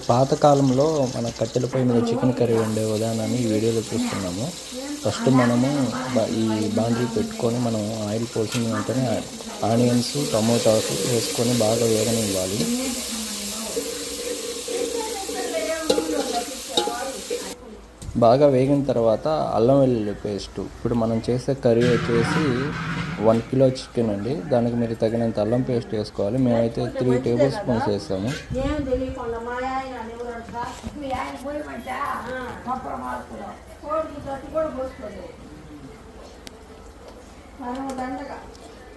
ఇప్పుడు పాతకాలంలో మన కట్టెల పొయ్యి మీద చికెన్ కర్రీ వండే విధానాన్ని ఈ వీడియోలో చూస్తున్నాము. ఫస్ట్ మనము ఈ బాండీ పెట్టుకొని మనం ఆయిల్ పోసిన వెంటనే ఆనియన్స్ టమోటాస్ వేసుకొని బాగా వేగనివ్వాలి. బాగా వేగిన తర్వాత అల్లం వెల్లుల్లి పేస్టు ఇప్పుడు మనం చేసే కర్రీ వచ్చేసి వన్ కిలో చికెన్ అండి. దానికి మీరు తగినంత అల్లం పేస్ట్ వేసుకోవాలి. మేమైతే త్రీ టేబుల్ స్పూన్స్ వేసాము.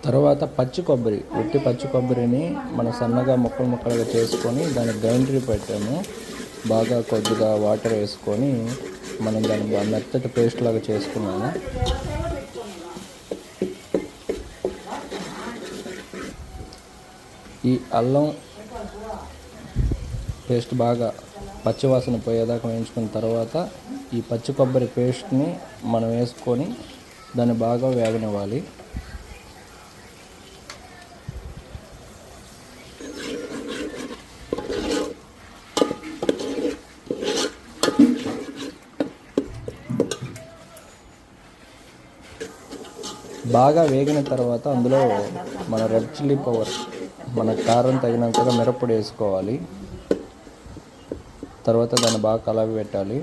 తర్వాత పచ్చి కొబ్బరి ఉట్టి పచ్చి కొబ్బరిని మనం సన్నగా ముక్కలు ముక్కలుగా చేసుకొని దాన్ని గ్రైండర్ పెట్టాము. బాగా కొద్దిగా వాటర్ వేసుకొని మనం దాన్ని మెత్తటి పేస్ట్ లాగా చేసుకున్నాము. ఈ అల్లం పేస్ట్ బాగా పచ్చివాసన పోయేదాకా వేయించుకున్న తర్వాత ఈ పచ్చి కొబ్బరి పేస్ట్ని మనం వేసుకొని దాన్ని బాగా వేగనివ్వాలి. బాగా వేగిన తర్వాత అందులో మన రెడ్ చిల్లీ పవర్ మన కారం తగినంతగా మిరప్పొడి వేసుకోవాలి. తర్వాత దాన్ని బాగా కలవి పెట్టాలి.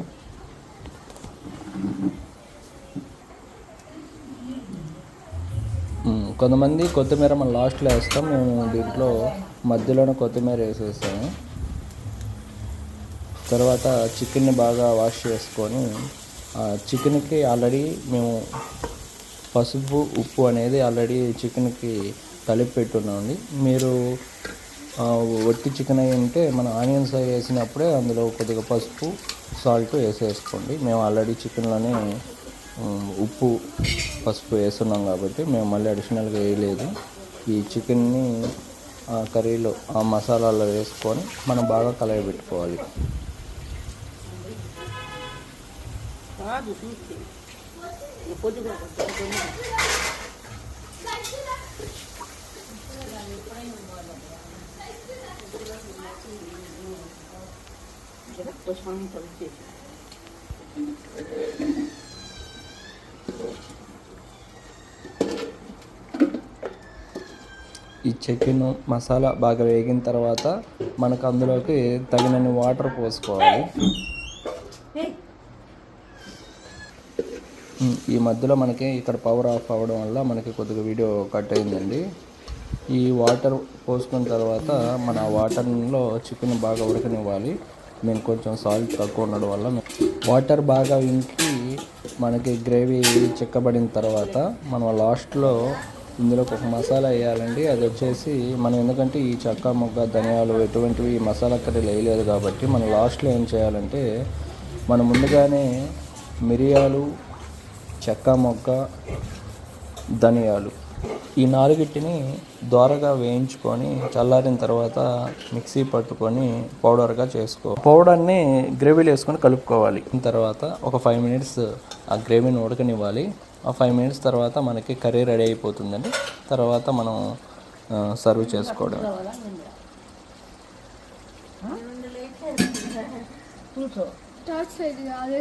కొంతమంది కొత్తిమీర మనం లాస్ట్లో వేస్తాం. మేము దీంట్లో మధ్యలోనే కొత్తిమీర వేసేస్తాము తర్వాత చికెన్ని బాగా వాష్ చేసుకొని ఆ చికెన్కి ఆల్రెడీ మేము పసుపు ఉప్పు అనేది ఆల్రెడీ చికెన్కి కలిపి పెట్టున్నామండి. మీరు వట్టి చికెన్ అయి ఉంటే మన ఆనియన్స్ అవి వేసినప్పుడే అందులో కొద్దిగా పసుపు సాల్ట్ వేసేసుకోండి. మేము ఆల్రెడీ చికెన్లోనే ఉప్పు పసుపు వేస్తున్నాం కాబట్టి మేము మళ్ళీ అడిషనల్గా వేయలేదు. ఈ చికెన్ని ఆ కర్రీలో ఆ మసాలాలో వేసుకొని మనం బాగా కలయబెట్టుకోవాలి కాదు ఈ చికెన్ మసాలా బాగా వేగిన తర్వాత మనకు అందులోకి తగినన్ని వాటర్ పోసుకోవాలి. ఈ మధ్యలో మనకి ఇక్కడ పవర్ ఆఫ్ అవ్వడం వల్ల మనకి కొద్దిగా వీడియో కట్ అయిందండి. ఈ వాటర్ పోసుకున్న తర్వాత మన వాటర్లో చికెన్ బాగా ఉడకనివ్వాలి. మేము కొంచెం సాల్ట్ తక్కువ ఉండడం వల్ల వాటర్ బాగా ఇంకి మనకి గ్రేవీ చిక్కబడిన తర్వాత మనం లాస్ట్లో ఇందులో ఒక మసాలా వేయాలండి. అది వచ్చేసి మనం ఎందుకంటే ఈ చెక్క మొగ్గ ధనియాలు ఎటువంటివి ఈ మసాలా కర్రీలు వేయలేదు కాబట్టి మనం లాస్ట్లో ఏం చేయాలంటే మనం ముందుగానే మిరియాలు చెక్క మొగ్గ ధనియాలు. ఈ నాలుగిటిని దోరగా వేయించుకొని చల్లారిన తర్వాత మిక్సీ పట్టుకొని పౌడర్గా చేసుకో. పౌడర్ని గ్రేవీలో వేసుకొని కలుపుకోవాలి. తర్వాత ఒక ఫైవ్ మినిట్స్ ఆ గ్రేవీని ఉడకనివ్వాలి. ఆ ఫైవ్ మినిట్స్ తర్వాత మనకి కర్రీ రెడీ అయిపోతుందండి. తర్వాత మనం సర్వ్ చేసుకోవడం. Torch light? అదే